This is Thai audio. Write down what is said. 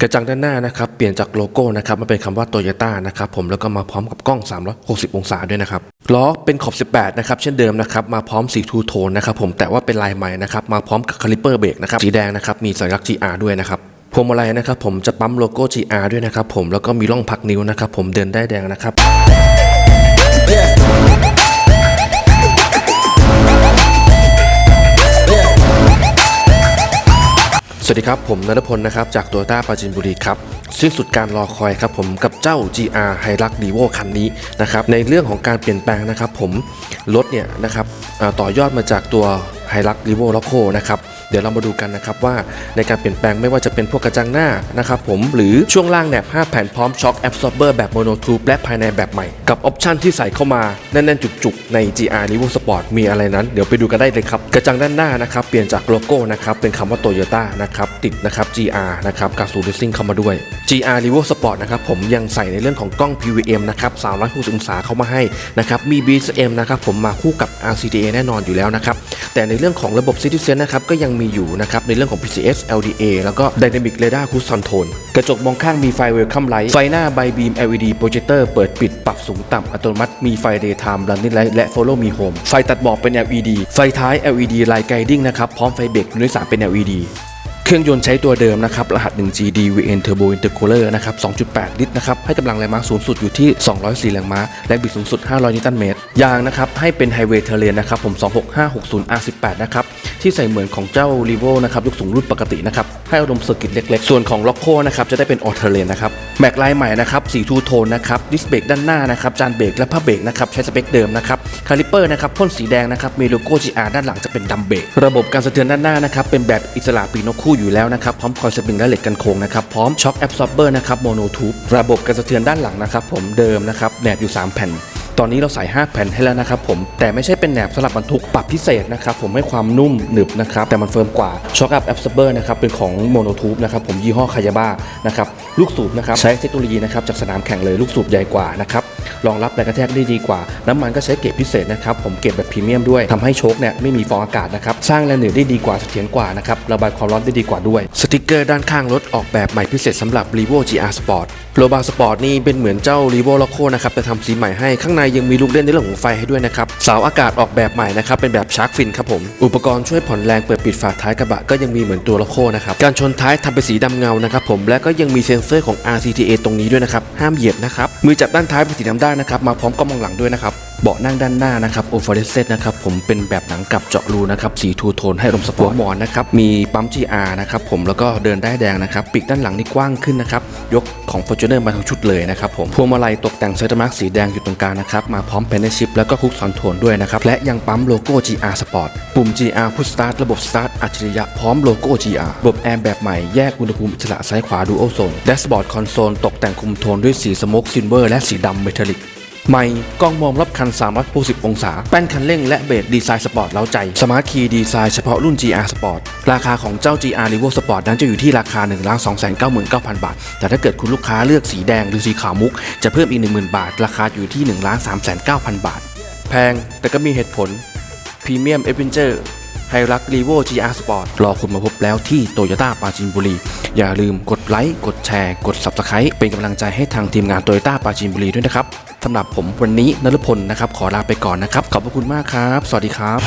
กระจังด้านหน้านะครับเปลี่ยนจากโลโก้นะครับมาเป็นคำว่าโตโยต้านะครับผมแล้วก็มาพร้อมกับกล้อง 360 องศาด้วยนะครับล้อเป็นขอบ 18 นะครับเช่นเดิมนะครับมาพร้อมสีทูโทนนะครับผมแต่ว่าเป็นลายใหม่นะครับมาพร้อมกับคาลิเปอร์เบรกนะครับสีแดงนะครับมีสัญลักษณ์ GR ด้วยนะครับพวงมาลัยนะครับผมจะปั๊มโลโก้ GR ด้วยนะครับผมแล้วก็มีร่องพักนิ้วนะครับผมเดินได้แดงนะครับ วัสดีครับ ผมนรพลนะครับ จากโตโยต้าปราจินบุรีครับ สิ้นสุดการรอคอยครับผมกับเจ้า GR h i l u x r e v o คันนี้นะครับในเรื่องของการเปลี่ยนแปลงนะครับผมรถเนี่ยนะครับต่อยอดมาจากตัว h i l u x r e v o Loco นะครับ เดี๋ยวเรามาดูกันนะครับว่าในการเปลี่ยนแปลงไม่ว่าจะเป็นพวกกระจังหน้านะครับผมหรือช่วงล่างแหนบ5แผ่นพร้อมช็อคแอบซอร์เบอร์แบบโมโนทูบและภายในแบบใหม่ กับออปชันที่ใส่เข้ามาแน่นๆจุกๆ ใน GR r e v o Sport มีอะไรนั้น เดี๋ยวไปดูกันได้เลยครับ กระจังด้านหน้านะครับเปลี่ยนจากโลโก้นะครับเป็นคำว่าโตโยต้านะครับติดนะครับ GR นะครับกับสูตรซิ่งเข้ามาด้วย GR r e v o Sport นะครับผมยังใส่ในเรื่องของกล้อง PVM นะครับ360องศาเข้ามาให้นะครับมี BSM นะครับผมมาคู่กับ RCTA แน่นอนอยู่แล้วนะครับแต่ในเรื่องของระบบ Citizen นะครับก็ยังมีอยู่นะครับในเรื่องของ PCS LDA แล้วก็ Dynamic Radar Cruise Control กระจกมองข้างมีไฟ Welcome Light ไฟหน้าใบบีม LED Projector เปิดปิดปรับสูงต่ำอัตโนมัติมีไฟ Daytime Running Light และ Follow Me Home ไฟตัดหมอกเป็น LED ไฟท้าย LED Light Guiding นะครับพร้อมไฟเบรกด้วยสามเป็น LED ครื่องยนต์ใช้ตัวเดิมนะครับ รหัส 1G DVN Turbo Intercooler นะครับ 2.8 ลิตรนะครับ ให้กำลังแรงม้าสูงสุดอยู่ที่ 204 แรงม้าแรงบิดสูงสุด 500 นิวตันเมตร ยางนะครับ ให้เป็น Highway Terrain นะครับ ผม 26560 R18 นะครับ ที่ใส่เหมือนของเจ้า r e v o นะครับ ยกสูงรุ่นปกตินะครับ ให้อารมณ์เซอร์กิตเล็ก ๆ ส่วนของ Loco นะครับ จะได้เป็น All Terrain นะครับ แม็กลายใหม่นะครับสีทูโทนนะครับ ดิสเบรกด้านหน้านะครับ จานเบรกและผ้าเบรกนะครับ ใช้สเปคเดิมนะครับ คาลิเปอร์นะครับพ่นสีแดงนะครับ มีโลโก้ GR ด้านหลังจะเป็นดัมเบรก ระบบการสะเทือนด้านหน้านะครับเป็นแบบอิสระปีนกคู่อยู่แล้วนะครับ พร้อมคอยสปริงและเหล็กกันโค้งนะครับ พร้อมช็อคแอบซอร์เบอร์นะครับโมโนทูบระบบการสะเทือนด้านหลังนะครับผมเดิมนะครับแหนบอยู่ 3 แผ่นตอนนี้เราใส่ 5 แผ่นให้แล้วนะครับผมแต่ไม่ใช่เป็นแหนบสำหรับบรรทุกปรับพิเศษนะครับผมให้ความนุ่มหนึบนะครับแต่มันเฟิร์มกว่าช็อคอัพแอบซอร์เบอร์นะครับเป็นของโมโนทูบนะครับผมยี่ห้อคายาบ้านะครับลูกสูบนะครับใช้เทคโนโลยีนะครับจากสนามแข่งเลยลูกสูบใหญ่กว่านะครับ รองรับแรงกระแทกได้ดีกว่า น้ำมันก็ใช้เกรดพิเศษนะครับผมเกรดแบบพรีเมียมด้วยทำให้โชคเนี่ยไม่มีฟองอากาศนะครับสร้างแรงเหนือได้ดีกว่าเสถียรกว่านะครับระบายความร้อนได้ดีกว่าด้วยสติกเกอร์ด้านข้างรถออกแบบใหม่พิเศษสำหรับ r e v o GR Sport โลบาสปอร์ตนี่เป็นเหมือนเจ้า r e v o Loco นะครับแต่ทำสีใหม่ให้ข้างในยังมีลูกเล่นในเรื่องของไฟให้ด้วยนะครับเสาอากาศออกแบบใหม่นะครับเป็นแบบชาร์กฟินครับผมอุปกรณ์ช่วยผ่อนแรงเปิดปิดฝาท้ายกระบะก็ยังมีเหมือนตัวล็อกโคนะครับการชนท้ายทำเป็นสีดำเงานะครับผมและก็ยังมีเซ็นเซอร์ของ RCTA ตรงนี้ด้วยนะครับห้ามเหยียบนะครับมือจับด้านท้ายเป็นสีดำด้านนะครับมาพร้อมกล้องมองหลังด้วยนะครับ เบาะนั่งด้านหน้านะครับโอเฟอร์เรสเซตนะครับผมเป็นแบบหนังกับเจาะรูนะครับสีทูโทนให้ลมสปอร์ตมอนนะครับมีปั๊ม GR นะครับผมแล้วก็เดินได้แดงนะครับปีกด้านหลังนี่กว้างขึ้นนะครับยกของ Fortuner มาทั้งชุดเลยนะครับผมพวงมาลัยตกแต่งเซอร์มาร์กสีแดงอยู่ตรงกลางนะครับมาพร้อมเพนเนชิพแล้วก็คุกซอนโทนด้วยนะครับและยังปั๊มโลโก้ GR Sport ปุ่ม GR Push Start ระบบ Start อัจฉริยะพร้อมโลโก้ GR ระบบแอร์แบบใหม่แยกอุณหภูมิอิสระซ้ายขวาดูโอโซนแดชบอร์ดคอนโซลตกแต่งคุมโทนด้วยสีสโมกซิลเวอร์และสีดำเมทัลลิก ไม่กล้องมองรอบคัน 360 องศา แป้นคันเร่งและเบรดดีไซน์สปอร์ตเล้าใจ สมาร์ทคีย์ดีไซน์เฉพาะรุ่น GR Sport ราคาของเจ้า GR r e v o Sport นั้นจะอยู่ที่ราคา 1 2 9 9 9 0 0 บาท แต่ถ้าเกิดคุณลูกค้าเลือกสีแดงหรือสีขาวมุก จะเพิ่มอีก 10,000 บาท ราคาอยู่ที่ 1 3 9 0 0 0 บาท แพงแต่ก็มีเหตุผลพรีเมียมเอเวนเจอร์ไฮรักรีโว GR Sport รอคุณมาพบแล้วที่โตโยต้าปราจีนบุรี อย่าลืมกดไลค์ กดแชร์ กด Subscribe เป็นกำลังใจให้ทางทีมงานโตโยต้าปาจีนบุรีด้วยนะครับ สำหรับผมวันนี้นฤพลนะครับ ขอลาไปก่อนนะครับ ขอบพระคุณมากครับ สวัสดีครับ